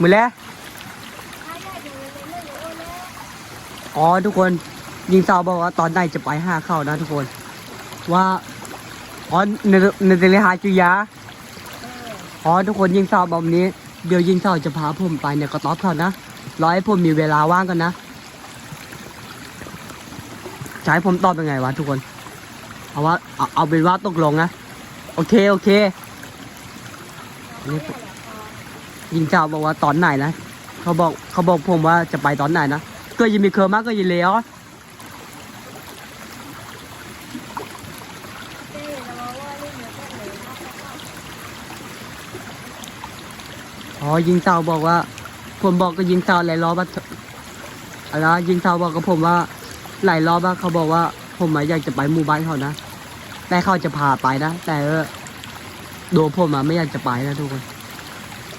มือแล้วอ๋อทุกคนยิงสาวบอกว่าตอนไหนจะไปหาเข้านะทุกคน ว่าอ๋อเนเนเธอร์แลหาจุยาอ๋อทุกคนยิงสาวแบบนี้เดี๋ยวยิงสาวจะพาผมไปเนี่ยก็ตอบเขานะรอให้ผมมีเวลาว่างกันนะจะให้ผมตอบยังไงวะทุกคน เอาว่าเอาเอาเป็นว่าตกลงนะ โอเค โอเคนี่ ยิงสาวบอกว่าตอนไหนนะเขาบอกเขาบอกผมว่าจะไปตอนไหนนะก็ยังมีเคอร์มากก็ยังเลี้ยวอ๋อยิงเสาบอกว่า ผมบอกก็ยิงเสาหลายรอบว่าอะไรนะยิงเสาบอกกับผมว่า หลายรอบว่าเขาบอกว่า ผมอะอยากจะไปหมู่บ้านเขานะแต่เขาจะพาไปนะแต่เออโดผมอะไม่อยากจะไปนะทุกคน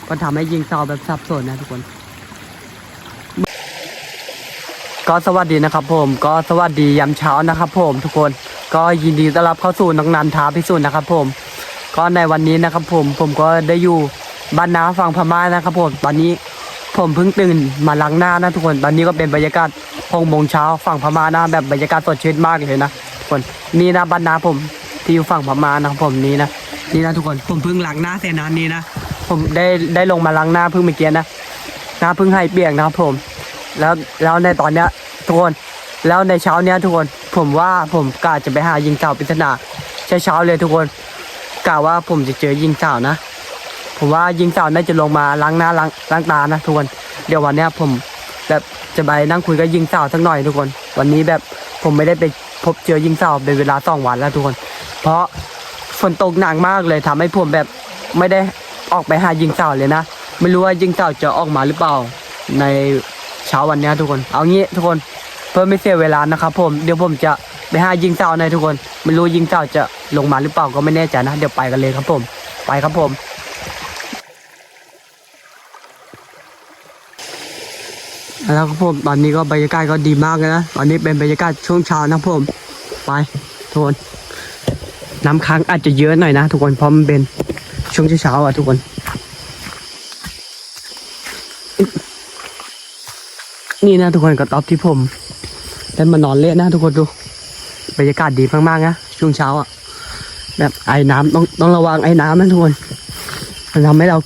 ก็ทำให้ยิงเสาแบบสับสนนะทุกคน ก็สวัสดีนะครับผม ก็สวัสดียามเช้านะครับผม ทุกคน ก็ยินดีต้อนรับเข้าสู่นักนันท้าพิสูจน์นะครับผม ก็ในวันนี้นะครับผม ผมก็ได้อยู่บ้านนาฝั่งพม่านะครับผม ตอนนี้ผมเพิ่งตื่นมาล้างหน้านะทุกคน ตอนนี้ก็เป็นบรรยากาศหกโมงเช้าฝั่งพม่านะแบบบรรยากาศสดชื่นมากเลยนะทุกคน นี่นะบ้านนาผมที่อยู่ฝั่งพม่านะครับผมนี่นะนี่นะทุกคนผมเพิ่งล้างหน้าเสร็จนะนี่นะ ผมได้ได้ลงมาล้างหน้าเพิ่งเมื่อกี้นะหน้าเพิ่งให้เปียกนะครับผม แล้วแล้วในตอนเนี้ยทุกคนแล้วในเช้าเนี้ยทุกคนผมว่าผมกะจะไปหายิงเต่าปริศนาเช้าเช้าเลยทุกคนกะว่าผมจะเจอยิงเต่านะ ผมว่ายิงเต่าน่าจะลงมาล้างหน้าล้างล้างตานะทุกคนเดี๋ยววันเนี้ยผมแบบจะไปนั่งคุยกับยิงเต่าสักหน่อยทุกคน วันนี้แบบผมไม่ได้ไปพบเจอยิงเต่าเป็นเวลาสองวันแล้วทุกคน เพราะฝนตกหนักมากเลยทำให้ผมแบบไม่ได้ ออกไปหายิงเต่าเลยนะ ไม่รู้ว่ายิงเต่าจะออกมาหรือเปล่า ในเช้าวันนี้ทุกคน เอางี้ทุกคนเพื่อไม่เสียเวลานะครับผมเดี๋ยวผมจะไปหายิงเต่าในทุกคน ไม่รู้ยิงเต่าจะลงมาหรือเปล่าก็ไม่แน่ใจนะเดี๋ยวไปกันเลยครับผม ไปครับผมแล้วครับผมตอนนี้ก็บรรยากาศก็ดีมากเลยนะตอนนี้เป็นบรรยากาศช่วงเช้านะครับผม ไปทุกคนน้ำค้างอาจจะเยอะหน่อยนะ ทุกคนเพราะมันเป็นช่วงเช้าอะทุกคน นี่นะทุกคนกระต๊อบที่ผมได้มานอนเล่นนะทุกคนดูบรรยากาศดีมากๆนะช่วงเช้าอะแบบไอ้น้ำต้องต้องระวังไอ้น้ำนะทุกคนมันทำให้เรา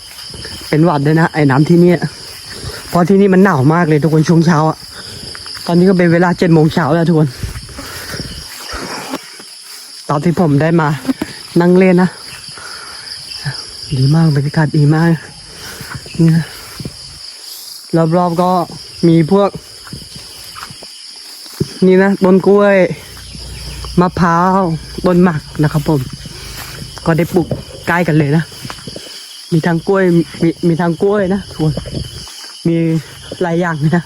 เป็นหวัดด้วยนะไอ้น้ำที่นี่เพราะที่นี่มันหนาวมากเลยทุกคนช่วงเช้าอะตอนนี้ก็เป็นเวลาเจ็ดโมงเช้าแล้วทุกคน ตอนที่ผมได้มานั่งเล่นนะ ดีมากบรรยากาศดีมากนี่นะรอบๆก็ มีพวก นี่นะต้นกล้วยมะพร้าวต้นหมักนะครับผม ก็ได้ปลูกใกล้กันเลยนะ มีทั้งกล้วยมีมีทั้งกล้วยนะทุกคนมีหลายอย่างนะ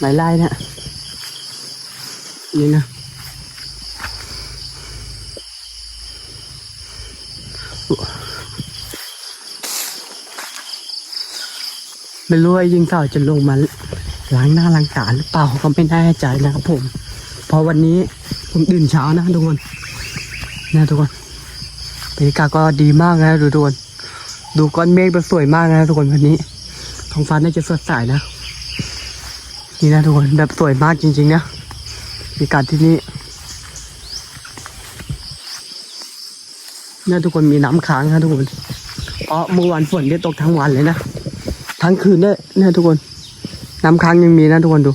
หลายไร่นะนี่นะไม่รู้ว่ายิงเต่าจะลงมา ล้างหน้าล้างตาหรือเปล่าก็ไม่แน่ใจนะครับผมพราะวันนี้ผมตื่นเช้านะทุกคนนะทุกคนบรรยากาศก็ดีมากนะทุกคน ดูก้อนเมฆมันสวยมากนะทุกคนวันนี้ท้องฟ้าน่าจะสดใสนะ นี่นะทุกคนแบบสวยมากจริงๆนะบรรยากาศที่นี่เนี่ยทุกคนมีน้ำค้างนะทุกคนเพราะเมื่อวานฝนได้ตกทั้งวันเลยนะ ทั้งคืนเนี่ยเนี่ยทุกคน น้ำค้างยังมีนะทุกคนดู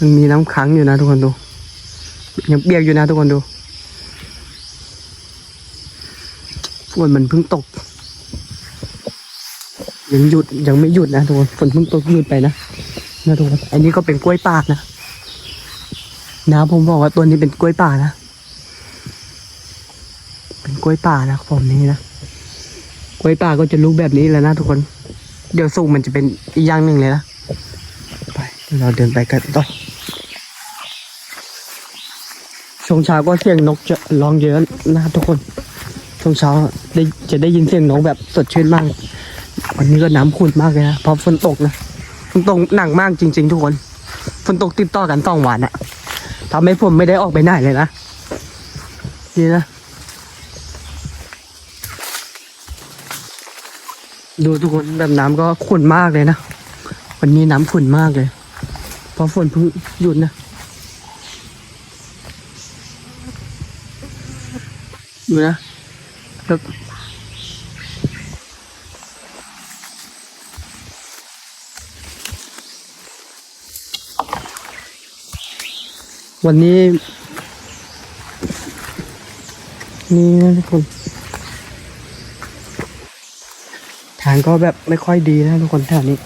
ยังมีน้ำค้างอยู่นะทุกคนดูยังเปียกอยู่นะทุกคนดูฝนมันเพิ่งตก ยังหยุดยังไม่หยุดนะทุกคนฝนเพิ่งตกหยุดไปนะนะทุกคนอันนี้ก็เป็นกล้วยป่านะนะผมบอกว่าตัวนี้เป็นกล้วยป่านะเป็นกล้วยป่านะผมนี้นะกล้วยป่าก็จะลูกแบบนี้แล้วนะทุกคน เดี๋ยวสูงมันจะเป็นอีกอย่างหนึ่งเลยนะ เราเดินไปกันต่อช่วงเช้าก็เสียงนกจะร้องเยอะนะทุกคนช่วงเช้าได้จะได้ยินเสียงนกแบบสดชื่นมาก วันนี้ก็น้ำขุ่นมากเลยนะเพราะฝนตกนะฝนตกหนักมากจริง ๆ ทุกคนฝนตกติดต่อกันสองวันอะทำให้ผมไม่ได้ออกไปไหนเลยนะนี่นะ ดูทุกคนแบบน้ำก็ขุ่นมากเลยนะ วันนี้น้ำขุ่นมากเลย พราะฝนพิ่งหยุดนะดูนะแบบวันนี้ นี่นะทุกคน ทางก็แบบไม่ค่อยดีนะทุกคนแถวนี้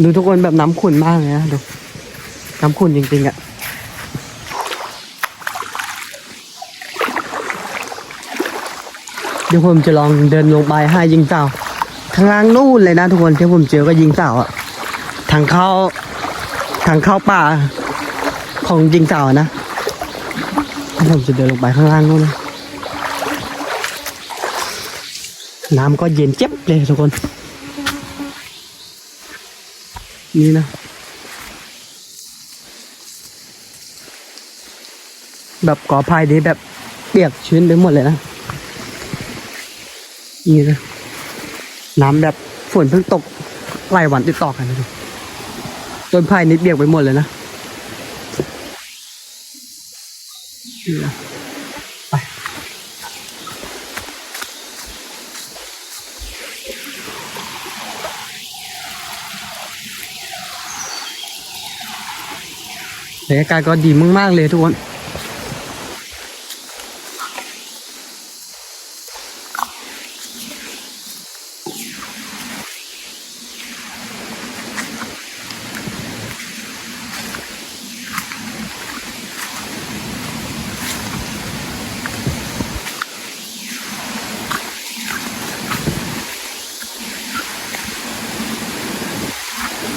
ดูทุกคนแบบน้ำขุ่นมากเลยนะดูน้ำขุ่นจริงๆอะ่ะเดี๋ยวผมจะลองเดินลงไปให้ยิงเต่าทางล่างนู่นเลยนะทุกคนที่ผมเจอก็ยิงเต่าอะ่ะทางเข้าทางเข้าป่าของยิงเต่านะผมจะเดินลงไปข้างล่างนู่นนะน้ำก็เย็นเจ็บเลยทุกคน นี่นะ แบบกอไผ่นี้แบบเปียกชื้นไปหมดเลยนะ นี่นะน้ำแบบฝนเพิ่งตกหลายวันติดต่อกันนะทุกต้นไผ่นี้เปียกไปหมดเลยนะนี่นะ รรยากาศก็ดีมากๆเลยทุกคน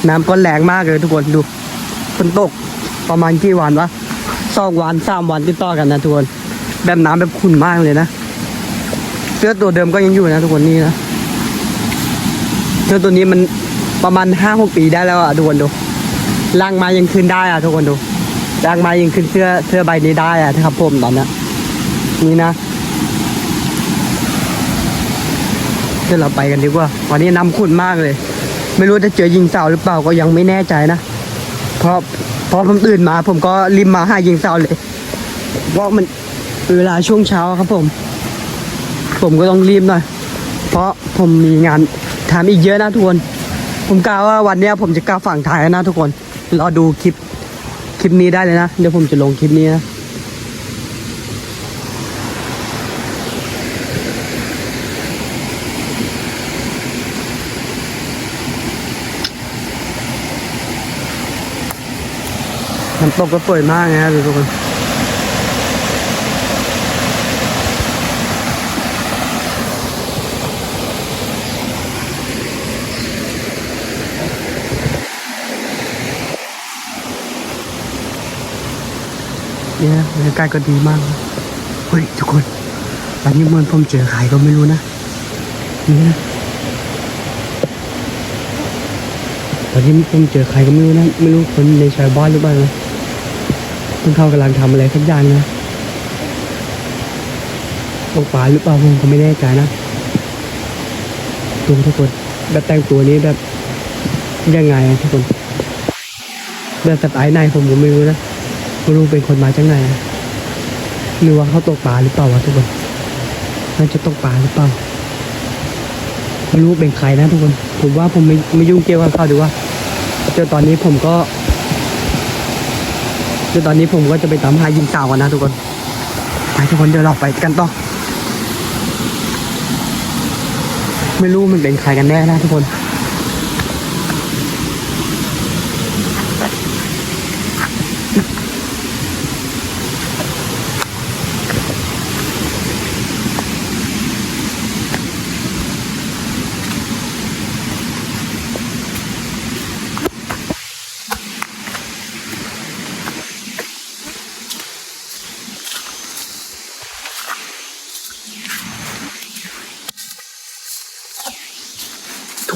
น้ำก็แรงมากเลยทุกคนดูฝนตก ประมาณกี่วันวะสองวันสามวันติดต่อกันนะทุกคนแบบน้ำแบบขุ่นมากเลยนะเสื้อตัวเดิมก็ยังอยู่นะทุกคนนี่นะเสื้อตัวนี้มันประมาณห้าหกปีได้แล้วอะทุกคนดูล่างม้ยังขึ้นได้อะทุกคนดูล่างม้ยังขึ้นเสื้อเสื้อใบนี้ได้อะครับผมตอนนี้นี่นะเดี๋ยวเราไปกันดีกว่า วันนี้น้ำขุ่นมากเลย ไม่รู้จะเจอยิงสาวหรือเปล่าก็ยังไม่แน่ใจนะ เพราะ พอผมตื่นมาผมก็รีบมาหายิงเสาเลยว่ามันเวลาช่วงเช้าครับผม ผมก็ต้องรีบหน่อย เพราะผมมีงานทำอีกเยอะนะทุกคน ผมกล่าวว่าวันนี้ผมจะกล้าฝั่งไทยนะทุกคน รอดูคลิป คลิปนี้ได้เลยนะ เดี๋ยวผมจะลงคลิปนี้นะ น้ำตกก็สวยมากนะทุกคนเนี่ยบรรยากาศก็ดีมาก เฮ้ย ทุกคนตอนนี้เมือนผมเจอใครก็ไม่รู้นะนี่นะตอนนี้ผมเจอใครก็ไม่รู้นะ ไม่รู้คนในชาวบ้านหรือเปล่านะ พวกเขากำลังทำอะไรสักอย่างนะตกปลาหรือเปล่าผมก็ไม่แน่ใจนะดูทุกคนแบบแต่งตัวนี้แบบยังไงทุกคนแบบสไตล์ไหนผมก็ไม่รู้นะไม่รู้เป็นคนมาจากไหนหรือว่าเขาตกปลาหรือเปล่าวะทุกคนน่าจะตกปลาหรือเปล่าไม่รู้เป็นใครนะทุกคน ผมว่าผมไม่ไม่ยุ่งเกี่ยวกับเขาดีกว่าเดี๋ยวตอนนี้ผมก็ เดี๋ยวตอนนี้ผมก็จะไปตามหายิงสาวกันนะทุกคน ไปทุกคนเดี๋ยวเราไปกันต่อ ไม่รู้มันเป็นใครกันแน่นะทุกคน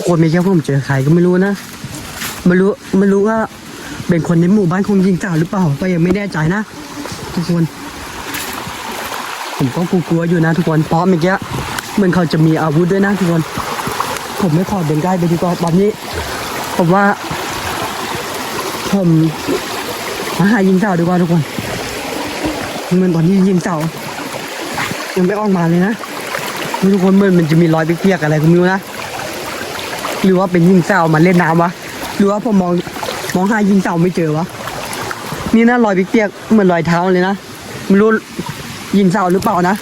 คนไม่ใช่ผมเจอใครก็ไม่รู้นะไม่รู้ไม่รู้ว่าเป็นคนในหมู่บ้านคงยิงจ่าหรือเปล่า ก็ยังไม่แน่ใจนะ ทุกคน ผมก็กลัวๆอยู่นะทุกคนเพราะเมื่อกี้เหมือนเขาจะมีอาวุธด้วยนะทุกคน ผมไม่ขอเดินใกล้ไปดีกว่าตอนนี้ ผมว่า ผมมาหายิงเต่าดีกว่าทุกคนเหมือนตอนนี้ยิงเต่ายังไม่ออกมาเลยนะทุกคนเหมือนมันจะมีรอยเปียกๆอะไรก็ไม่รู้นะ หรือว่าเป็นยิงเต่ามาเล่นน้ำวะหรือว่าผมมองมองหายิงเต่าไม่เจอวะนี่นะรอยเปียกเหมือนรอยเท้าเลยนะไม่รู้ยิงเต่าหรือเปล่านะ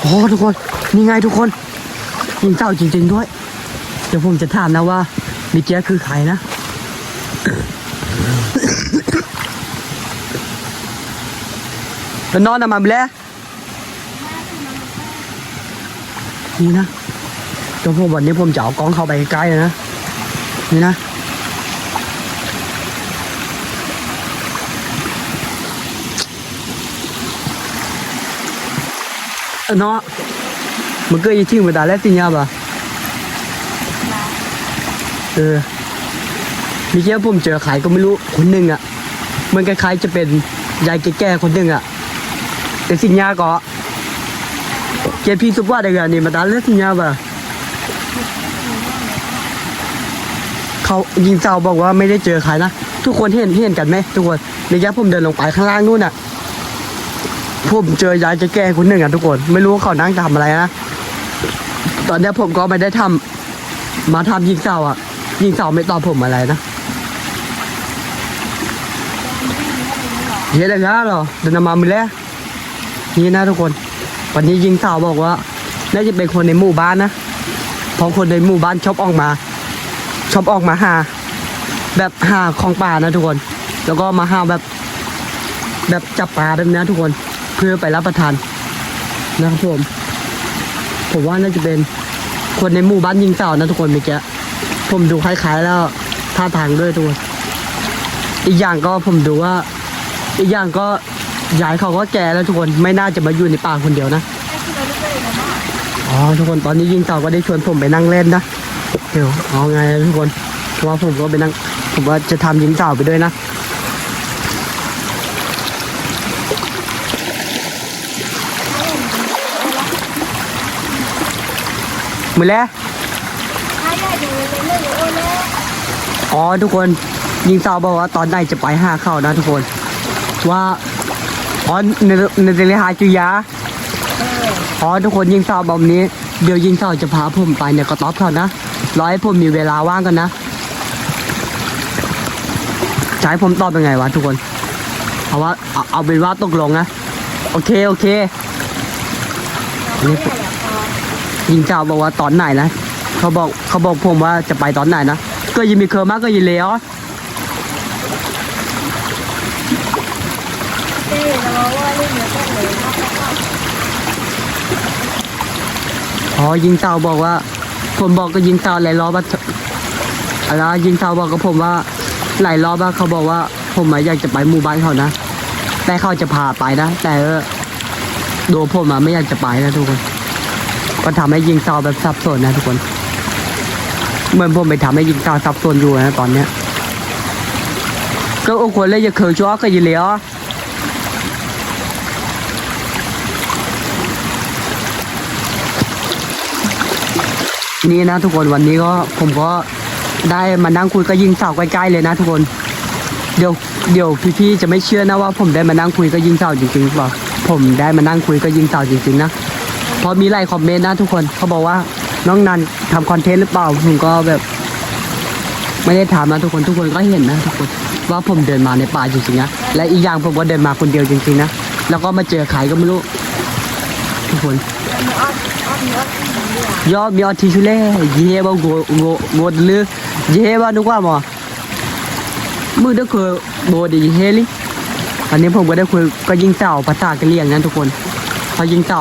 โอ้ทุกคนนี่ไงทุกคนยิงเต่าจริง ๆด้วย เดี๋ยวผมจะถามนะว่ามิเกียคือใครนะแล้วนอนอะมาไปแล้วนี่นะ เดี๋ยวผมวันนี้ผมจะเอากล้องเข้าไปใกล้ๆเลยนะ นี่นะ เออเนาะมันก็ยิ่งทิ้งไปตาแล้วติญญาบ่ะเออมีแค่ผมเจอขายก็ไม่รู้คนหนึ่งอะ มันคล้ายๆจะเป็นยายแก่ๆคนหนึ่งอะ แต่สิญญาก็เกพี่สุภาพเด็กอันนี้มาตาแล้วสิญญาบ่ะ เขายิงเจ้าบอกว่าไม่ได้เจอใครนะทุกคนเห็นเห็นกันไหมทุกคนในยักผมเดินลงไปข้างล่างนู่นอะผมเจอยายแก่คนหนึ่งอะทุกคน ไม่รู้ว่าเขานั่งทำอะไรนะตอนนี้ผมก็ไม่ได้ทำมาทำยิงเสาอะ ยิงเสาไม่ตอบผมอะไรนะเฮ้ยเด็กนะหรอเดินมามือแล้วนี่นะทุกคน วันนี้ยิงเสาบอกว่าน่าจะเป็นคนในหมู่บ้านนะเพราะคนในหมู่บ้านชอบออกมา ชอบออกมาหา แบบหาของป่านะทุกคน แล้วก็มาหาแบบ แบบจับปลาแบบนี้ทุกคน เพื่อไปรับประทานนะครับผม ผมว่าน่าจะเป็นคนในหมู่บ้านยิงเต่านะทุกคนเมื่อกี้ผมดูคล้ายๆแล้วท่าทางด้วยทุกคนอีกอย่างก็ผมดูว่า อีกอย่างก็ยายเขาก็แก่แล้วทุกคนไม่น่าจะมาอยู่ในป่าคนเดียวนะอ๋อทุกคนตอนนี้ยิงเต่าก็ได้ชวนผมไปนั่งเล่นนะ เดี๋ยวเอาไงทุกคนเพราะว่าผมก็ไปนั่งผมว่าจะทำยิงเต่าไปด้วยนะมือแล้วถ้าได้ดูเลยเลยโอ้เลยอ๋อทุกคนยิงเตาบอกว่าตอนไหนจะไปห้าเข้านะทุกคน ว่าอ๋อในในเรหาจุยาอ๋อทุกคนยิงเตาบอกแบบนี้ เดี๋ยวยิงเตาจะพาผมไปเนี่ยก็ตอบเขานะรอให้ผมมีเวลาว่างกันนะจะให้ผมตอบยังไงวะทุกคน เอาว่าเอาเอาเป็นว่าตกลงนะ โอเคโอเคอันนี้ยิงเจ้าบอกว่าตอนไหนนะ เขาบอกเขาบอกผมว่าจะไปตอนไหนนะก็ยิงมีเคอร์มากก็ยิงเลยอ๋อ เจ๊เราว่าเรื่องนี้ก็เลยนะ อ๋อยิงเจ้าบอกว่า ผมบอกก็ยิงเจ้าหลายรอบว่าอะไรนะยิงเจ้าบอกกับผมว่าหลายรอบว่าเขาบอกว่า ผมอะอยากจะไปหมู่บ้านเขานะแต่เขาจะพาไปนะแต่เออโดผมอะไม่อยากจะไปนะทุกคน ก็ทำให้ยิงเจ้าแบบสับสนนะทุกคนเหมือนผมไปทำให้ยิงเจ้าสับสนอยู่นะตอนเนี้ยก็โอ้คนเลยจะเคยชัวก็ยิงเลยอ๋อ นี่นะทุกคนวันนี้ก็ผมก็ได้มานั่งคุยก็ยิงเสาใกล้ๆเลยนะทุกคน เดี๋ยวเดี๋ยวพี่ๆจะไม่เชื่อนะว่า ผมได้มานั่งคุยก็ยิงเสาจริงๆหรือเปล่าผมได้มานั่งคุยก็ยิงเสาจริงๆนะเพราะมีหลายคอมเมนต์นะทุกคนเขาบอกว่าน้องนันทำคอนเทนต์หรือเปล่าผมก็แบบ ไม่ได้ถามนะทุกคนทุกคนก็เห็นนะทุกคนว่าผมเดินมาในป่าจริงๆนะและอีกอย่างผมก็เดินมาคนเดียวจริงๆนะแล้วก็มาเจอใครก็ไม่รู้ ทุกคน อ้อมอ้อมอ้อมยอมยอทีชุเล่เย่บ่โกโกโกดลือเย่บ่นึกว่าหมอมือเด็กคือโบดีเฮลิอันนี้ผมก็ได้คุยก็ยิงเต่าภาษากะเหรี่ยงนะทุกคนพอยิงเต่า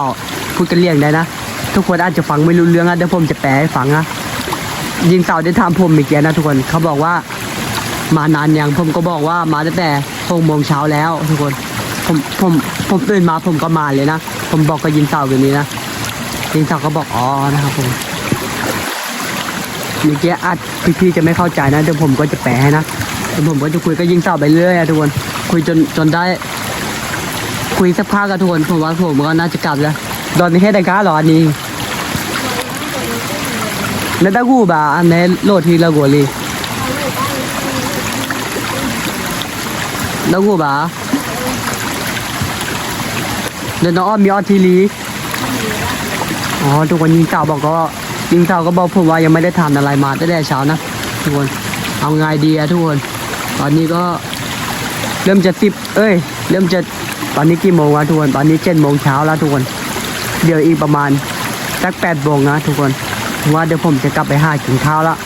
พูดกะเหรี่ยงได้นะทุกคนอาจจะฟังไม่รู้เรื่องอะเดี๋ยวผมจะแปลให้ฟังนะยิงเต่าได้ถามผมเมื่อกี้นะทุกคนเขาบอกว่ามานานยังผมก็บอกว่ามาตั้งแต่หกโมงเช้าแล้วทุกคนผมผมผมตื่นมาผมก็มาเลยนะ ผมบอกก็ยิงเต่าแบบนี้นะ ยิงเต่าก็บอกอ๋อนะครับผมเมื่อกี้อาจพี่ๆจะไม่เข้าใจนะเดี๋ยวผมก็จะแปลให้นะเดี๋ยวผมก็จะคุยก็ยิงเต่าไปเรื่อยอะทุกคนคุยจนจนได้ คุยสักพักกับทุกคนผมว่าผมก็น่าจะกลับแล้วตอนนี้ให้ได้ก้าหรออันนี้แล้วตะกูบ่าอันไหนโหลดทีละกัวเลยแล้วกูบ่าเดี๋ยวน้องอ้อมมีออทีลี อ๋อทุกคนยิงเต่าบอกก็ยิงเต่าก็บอกผมว่ายังไม่ได้ทำอะไรมาตั้งแต่เช้านะทุกคนเอาไงดีอะทุกคนตอนนี้ก็เริ่มจะสิบเอ้ย เริ่มจะตอนนี้กี่โมงวะทุกคนตอนนี้เจ็ดโมงเช้าแล้วทุกคน เดี๋ยวอีกประมาณสักแปดโมงนะทุกคนว่าเดี๋ยวผมจะกลับไปหากินข้าวแล้ว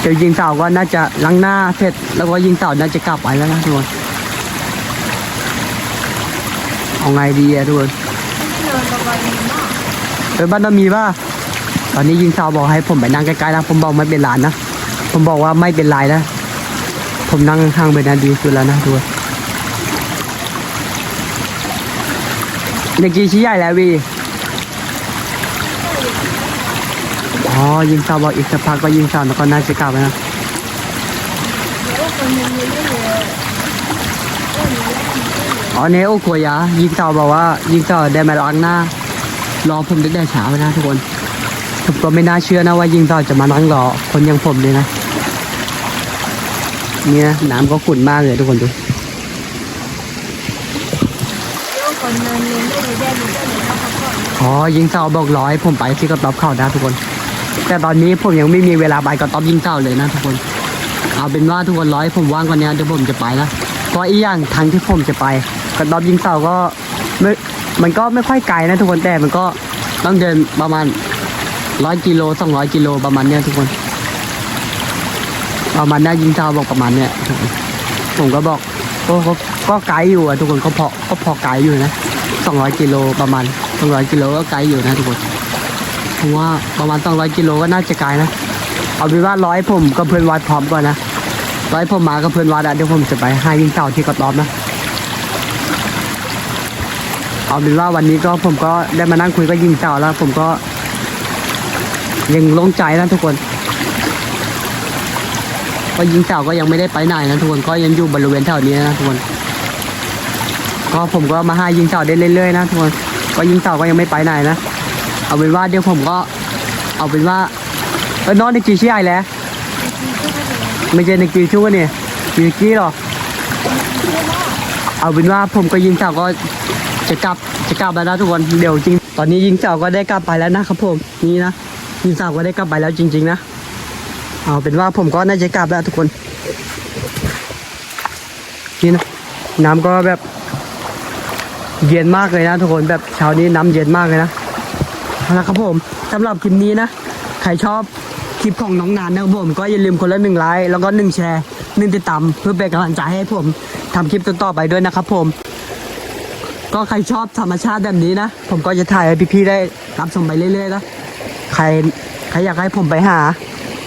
เดี๋ยวยิงเต่าก็น่าจะล้างหน้าเสร็จแล้วก็ยิงเต่าน่าจะกลับไปแล้วนะทุกคนเอาไงดีอะทุกคน นอนประมาณนี้เออบ้านเรามีป่ะตอนนี้ยิงเต่าบอกให้ผมไปนั่งใกล้ๆนะผมบอกไม่เป็นไรนะผมบอกว่าไม่เป็นไรนะผมนั่งข้างๆไปนะดีสุดแล้วนะทุกคนเด็กกีชี้ใหญ่แล้ววีอ๋อยิงซาวบอกอีกสักพักก็ยิงซาวแล้วก็น่าจะกลับนะอ๋อเนโอ้กยายิงซาวบอกว่ายิงซาวได้มาล้างหน้า รอผมตั้งแต่เช้านะทุกคนผมก็ไม่น่าเชื่อนะว่ายิงซาวจะมานั่งรอคนอย่างผมเลยนะเนี่ยน้ำก็ขุ่นมากเลยทุกคนดูเดี๋ยวคนยังไม่ได้เลยได้เลยได้เลยนะพักผ่อนอ๋อยิงซาวบอกรอให้ผมไปที่กระต๊อบเข้านะทุกคน แต่ตอนนี้ผมยังไม่มีเวลาไปกระต๊อบยิงซาวเลยนะทุกคน เอาเป็นว่าทุกคนร้อยผมว่างกว่านี้เดี๋ยวผมจะไปนะเพราะอีกอย่างทางที่ผมจะไปกระต๊อบยิงเสาก็ไม่ มันก็ไม่ค่อยไกลนะทุกคนแต่มันก็ต้องเดินประมาณร้อยกิโลสองร้อยกิโลประมาณเนี้ยทุกคน ประมาณนี้ยยิงเสาบอกประมาณเนี้ยผมก็บอกก็ก็ก็ไกลอยู่อะทุกคนก็พอก็พอไกลอยู่นะสองร้อยกิโลประมาณสองร้อยกิโลก็ไกลอยู่นะทุกคนผมว่าประมาณสองร้อยกิโลก็น่าจะไกลนะเอาเป็นว่าร้อยผมกับเพื่อนวัดพร้อมก่อนนะร้อยผมมากับเพื่อนวัดอะเดี๋ยวผมจะไปให้ยิงเต่าที่กระต๊อบนะ เอาเป็นว่าวันนี้ก็ผมก็ได้มานั่งคุยกับยิงเต่าแล้ว ผมก็ยังโล่งใจนะทุกคน ก็ยิงเต่าก็ยังไม่ได้ไปไหนนะทุกคนก็ยังอยู่บริเวณแถวนี้นะทุกคนก็ผมก็มาให้ยิงเต่าได้เรื่อยๆนะทุกคนก็ยิงเต่าก็ยังไม่ไปไหนนะเอาเป็นว่าเดี๋ยวผมก็ เอาเป็นว่าเออนอนในกี่ชี้ไอแล้วไม่ใช่ในกี่ชั่วเนี่ยกี่กี่หรอเอาเป็นว่าผมก็ยิงเสาก็ จะกลับจะกลับแล้วนะทุกคนเดี๋ยวจริง ตอนนี้ยิงเสาก็ได้กลับไปแล้วนะครับผมนี่นะยิงเสาก็ได้กลับไปแล้วจริง ๆ นะเอาเป็นว่าผมก็น่าจะกลับแล้วทุกคนนี่นะน้ำก็แบบเย็นมากเลยนะทุกคนแบบเช้านี้น้ำเย็นมากเลยนะเอาละครับผมสำหรับคลิปนี้นะใครชอบคลิปของน้องนานนะครับผมก็อย่าลืมคนละหนึ่งไลค์แล้วก็หนึ่งแชร์หนึ่งติดตามเพื่อเป็นกำลังใจให้ผมทำคลิปต่อๆไปด้วยนะครับผม ก็ใครชอบธรรมชาติแบบนี้นะ ผมก็จะถ่ายให้พี่ๆได้รับชมไปเรื่อยๆนะใครใครอยากให้ผมไปหา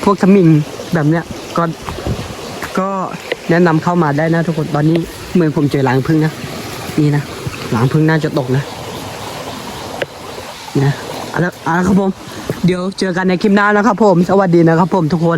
พวกสมิงแบบเนี้ยก็ก็แนะนำเข้ามาได้นะทุกคนตอนนี้เมือนผมเจอหลังพึ่งนะนี่นะหลังพึ่งน่าจะตกนะนะเอาละเอาละครับผม เดี๋ยวเจอกันในคลิปหน้านะครับผม สวัสดีนะครับผมทุกคน